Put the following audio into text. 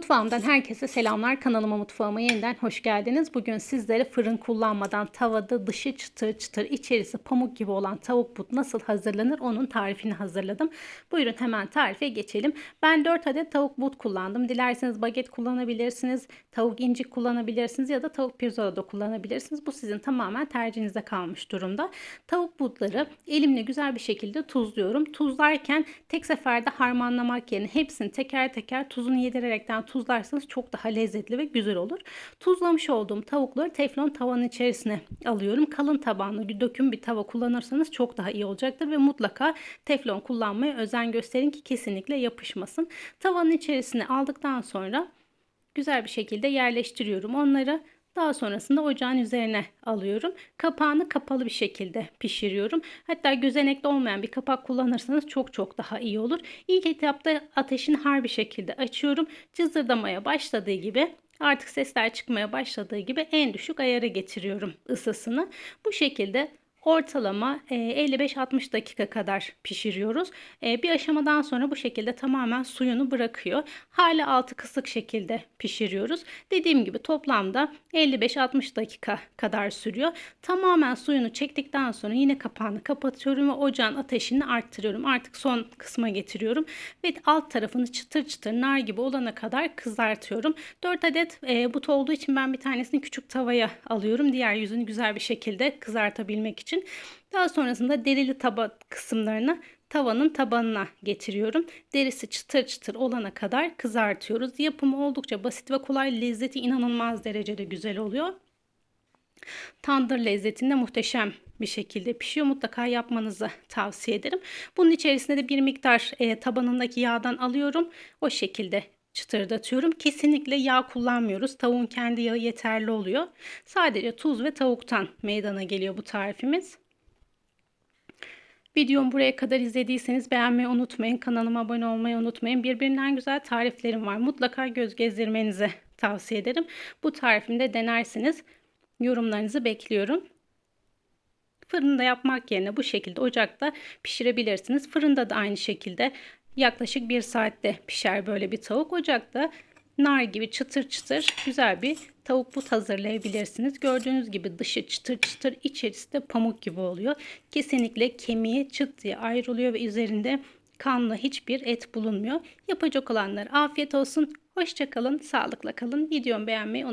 Mutfağımdan herkese selamlar. Kanalıma mutfağıma yeniden hoş geldiniz. Bugün sizlere fırın kullanmadan tavada dışı çıtır çıtır içerisi pamuk gibi olan tavuk but nasıl hazırlanır onun tarifini hazırladım. Buyurun hemen tarife geçelim. Ben 4 adet tavuk but kullandım. Dilerseniz baget kullanabilirsiniz, tavuk incik kullanabilirsiniz ya da tavuk pirzola da kullanabilirsiniz. Bu sizin tamamen tercihinize kalmış durumda. Tavuk butları elimle güzel bir şekilde tuzluyorum. Tuzlarken tek seferde harmanlamak yerine hepsini teker teker tuzunu yedirerekten tuzlarsanız çok daha lezzetli ve güzel olur. Tuzlamış olduğum tavukları teflon tavanın içerisine alıyorum. Kalın tabanlı döküm bir tava kullanırsanız çok daha iyi olacaktır ve mutlaka teflon kullanmaya özen gösterin ki kesinlikle yapışmasın. Tavanın içerisine aldıktan sonra güzel bir şekilde yerleştiriyorum onları. Daha sonrasında ocağın üzerine alıyorum. Kapağını kapalı bir şekilde pişiriyorum. Hatta gözenekli olmayan bir kapak kullanırsanız çok çok daha iyi olur. İlk etapta ateşini har bir şekilde açıyorum. Cızırdamaya başladığı gibi artık sesler çıkmaya başladığı gibi en düşük ayara getiriyorum ısısını. Bu şekilde ortalama 55-60 dakika kadar pişiriyoruz. Bir aşamadan sonra bu şekilde tamamen suyunu bırakıyor. Hala altı kısık şekilde pişiriyoruz. Dediğim gibi toplamda 55-60 dakika kadar sürüyor. Tamamen suyunu çektikten sonra yine kapağını kapatıyorum ve ocağın ateşini arttırıyorum. Artık son kısma getiriyorum ve alt tarafını çıtır çıtır nar gibi olana kadar kızartıyorum. 4 adet but olduğu için ben bir tanesini küçük tavaya alıyorum. Diğer yüzünü güzel bir şekilde kızartabilmek için için. Daha sonrasında derili taba kısımlarını tavanın tabanına getiriyorum. Derisi çıtır çıtır olana kadar kızartıyoruz. Yapımı oldukça basit ve kolay. Lezzeti inanılmaz derecede güzel oluyor. Tandır lezzetinde muhteşem bir şekilde pişiyor. Mutlaka yapmanızı tavsiye ederim. Bunun içerisinde de bir miktar e, tabanındaki yağdan alıyorum. O şekilde çıtırdatıyorum. Kesinlikle yağ kullanmıyoruz. Tavuğun kendi yağı yeterli oluyor. Sadece tuz ve tavuktan meydana geliyor bu tarifimiz. Videomu buraya kadar izlediyseniz beğenmeyi unutmayın. Kanalıma abone olmayı unutmayın. Birbirinden güzel tariflerim var. Mutlaka göz gezdirmenizi tavsiye ederim. Bu tarifimde denersiniz. Yorumlarınızı bekliyorum. Fırında yapmak yerine bu şekilde ocakta pişirebilirsiniz. Fırında da aynı şekilde yaklaşık bir saatte pişer böyle bir tavuk. Ocakta nar gibi çıtır çıtır güzel bir tavuk but hazırlayabilirsiniz. Gördüğünüz gibi dışı çıtır çıtır içerisi de pamuk gibi oluyor. Kesinlikle kemiği çıt diye ayrılıyor ve üzerinde kanlı hiçbir et bulunmuyor. Yapacak olanlar afiyet olsun. Hoşçakalın, sağlıkla kalın. Videomu beğenmeyi.